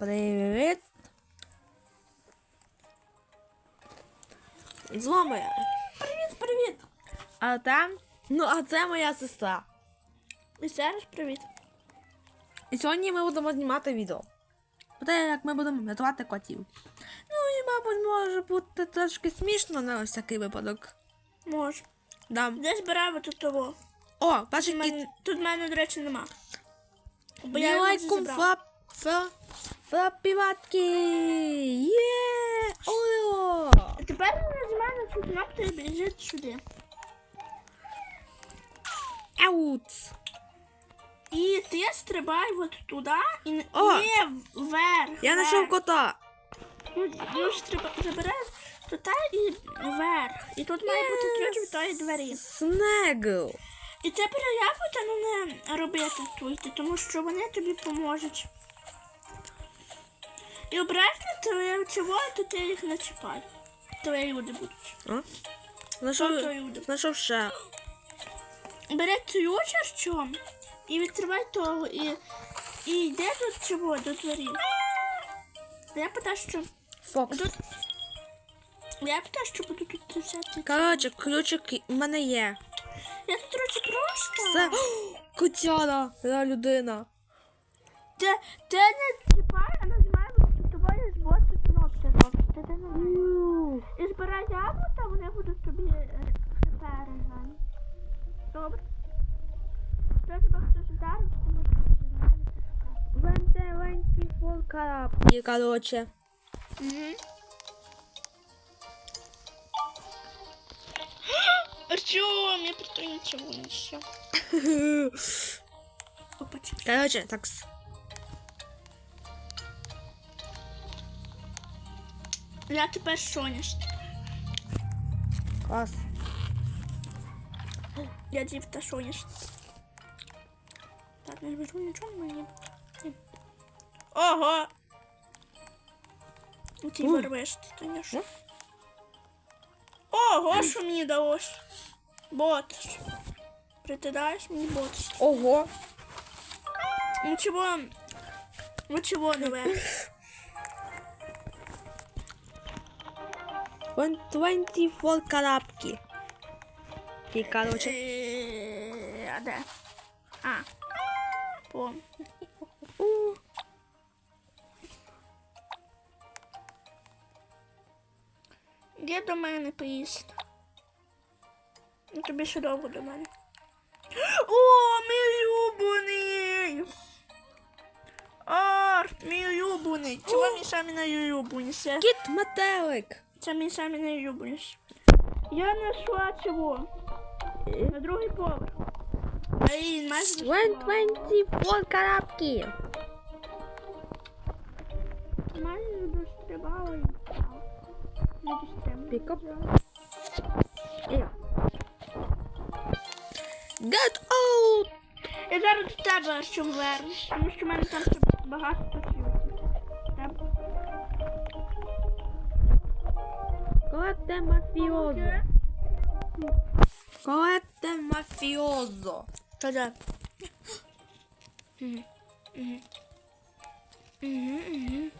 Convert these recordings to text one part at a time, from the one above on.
Привіт. Зломає. Привіт, привіт. А там? Ну, а це моя сестра. І ще раз привіт. І сьогодні ми будемо знімати відео. Про те, як ми будемо рятувати котів. Ну і, мабуть, може бути трошки смішно на всякий випадок. Може. Да. Де збираємо тут того? О, перший кіт. тут в мене, до речі, нема. Бо я його Білайкум забрав. Фла. Є! А тепер нажимаю на цю кнопку і біжить сюди. Аут. І ти стрибай от туди і не О! вверх. Я знайшов кота. Ну, ну ж треба забереш туди і вверх. І тут має бути ключ від тої двері. Снегл. І це переявити, ну не робити тут, тому що вони тобі поможуть. І обережно твоє чого, то ти їх не чіпай. Твої люди будуть. А? Знайшов, Тобто люди. знайшов ще. Бери цю чарчом і відкривай того, і, і йде до чого, до двері. Я питаю, що Фокс. тут. Я питаю, що буду тут взяти. Коротше, ключик в мене є. Я тут коротше просто. Це котяна, я людина. Ти, ти не чіпай, коротше. Угу. Артем, я про ничего не. Опачки. Коротше, так. Я тепер соняш. Клас. Я дівта соняш. Так, не вижу нічого мені. Ні. Ого! Ти Ой. вирвеш, ти конечно. Ну. Ого, що мені далось? Боташ. Притидаєш мені боташ. Ого. Нічого. Нічого не ве. 124 карапки. І, коротше. Е, А де? А. По. Де до мене поїсти? Ну, тобі ще довго до мене. О, мій улюблений! Арт, мій улюблений! Вам мій самий найулюбленіший. Кіт метелик. Це мій самий найулюбленіший. Я знайшла цього. На другий поверх. Ай, майже дострибала. 124 карапки. Майже дострибала і впала. Не дострибала. Пікап. Get out! Я зараз до тебе що вернусь, тому що в мене там ще багато токів. Треба. Колете мафіозо. Колете мафіозо. Що це? Мгм. Мгм. Мгм, мгм.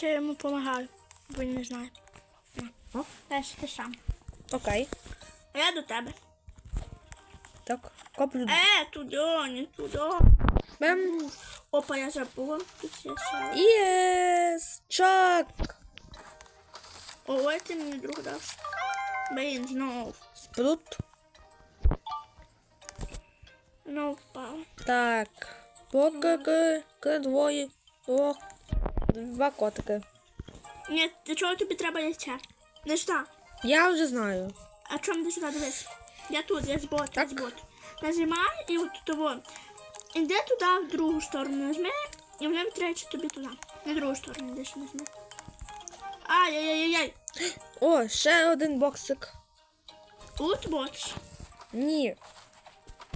Чи я йому допомагаю? Бо він не знає. О. Теж ти сам. Окей. А я до тебе. Так, коплю. Е, туди, не туди. Бем. Опа, я забула. Тут є ще. Єс! Чак! Ой, ти мені друг дав. Блін, знов. Спрут. Знов впав. Так. Поки к, к двоє. О, Два котики. Ні, для чого тобі треба яйця? Не сюди. Я вже знаю. А чому ти сюди дивись? Я тут, я з бот, я Так. з бот. Нажимай і от того. Іди туди, в другу сторону нажми, і в третю тобі туди. На другу сторону йдеш нажми. Ай-яй-яй-яй. О, ще один боксик. Тут бот. Ні.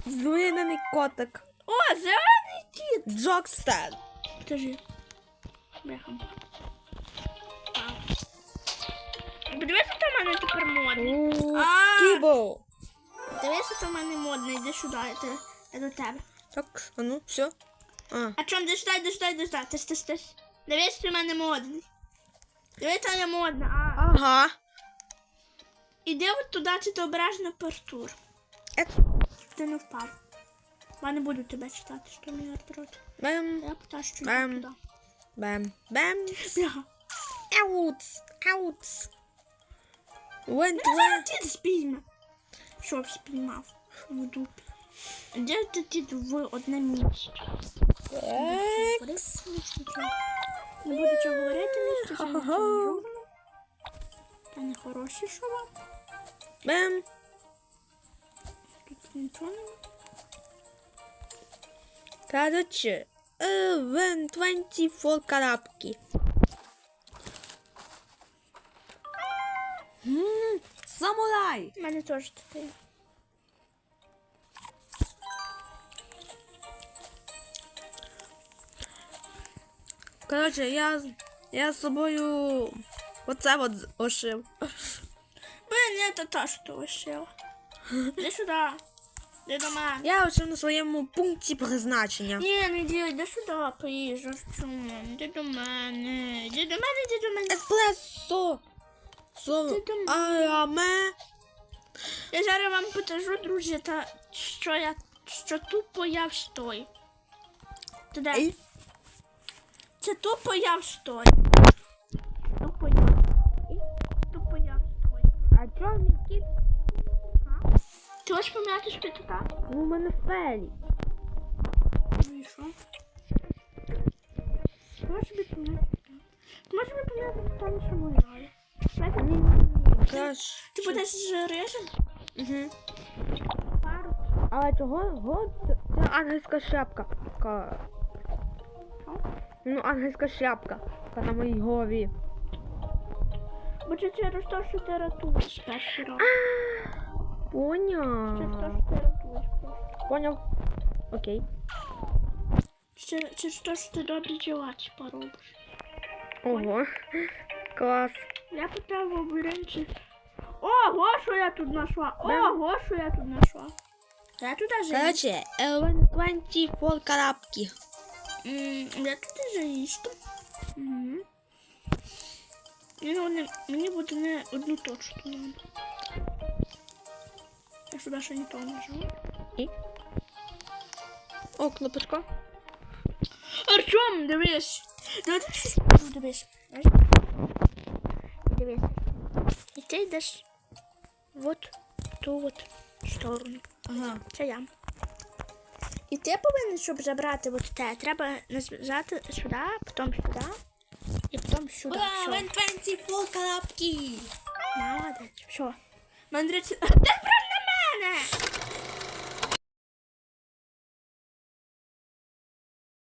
Злинений котик. О, зелений кіт. Джокстер. Скажи. Бляха. Подивися, там в мене тепер А, Рейнбоу. Дивися, то в мене модно, йди сюди, я, до тебе. Так, а ну, все. А, А чом, де сюди, де сюди, де сюди, тис, тис, тис. Дивись, що в мене модний. Дивись, я модна, а. ага. Іди от туди, чи ти обережно партур. Ти не впав. Я не буду тебе читати, що мій артрот. Бем, Я потащу Ем. туди. Бем. Бля. Ауц, ауц. Вент. зараз дід спійме. Щоб спіймав. В дупі. Де ти дід в одне місце? Екс. Не буду чого говорити, стосується Ага. нічого. Та не хороші. Бем. Тут нічого нема. Короче, е, вен 24 коробки. М, Самурай. У мене теж таке. Короче, я, з- я з собою оце от з- ошив. Блин, я то теж то вишила. Іди сюди. Іди до мене. Я ошив на своєму пункті призначення. Ні, не йди, іди сюди, поїжджаш. Чому? Іди до мене. Іди до мене, іди до мене. Еспресо. Там- араме. Я зараз вам покажу, друзі, та що я що тупо я встою. Де? Ей. Це тупо я встою. Тупо я. Тупо я встою. А чого мій кіт? Ти шпитака? Ну, у мене фелі. Ну і що? Можеш би пом'яти? Ти можеш пом'яти там, що моя. Краще. Ти будеш з рижем? Угу. Пару. Але чого? Го, це, ангельська шапка. Ка- Ну, ангельська шапка. Яка на моїй голові. Бо це через те, що ти рятуєш перший раз. Поняв. ти. Поняв. Окей. Через через те, що ти добрі діла, типа, робиш. Ого. Клас. Я питав лабіринті. Ого, що я тут знайшла? Ого, що я тут знайшла? Я тут даже Короче, Елвен 24 коробки. Я тут даже. Угу. Мені, мені буде не одну точку надо. Я сюди ще нічого не живу. І? О, кнопочка. Артем, дивись. Давай ти щось покажу, дивись. Дивись. І ти йдеш от ту от сторону. Ага. Це я. І ти повинен, щоб забрати от те, треба нажати сюди, потім сюди і потім сюди. Все. 24 коробки. Молодець. Все. Мандриця. Ти прям на мене!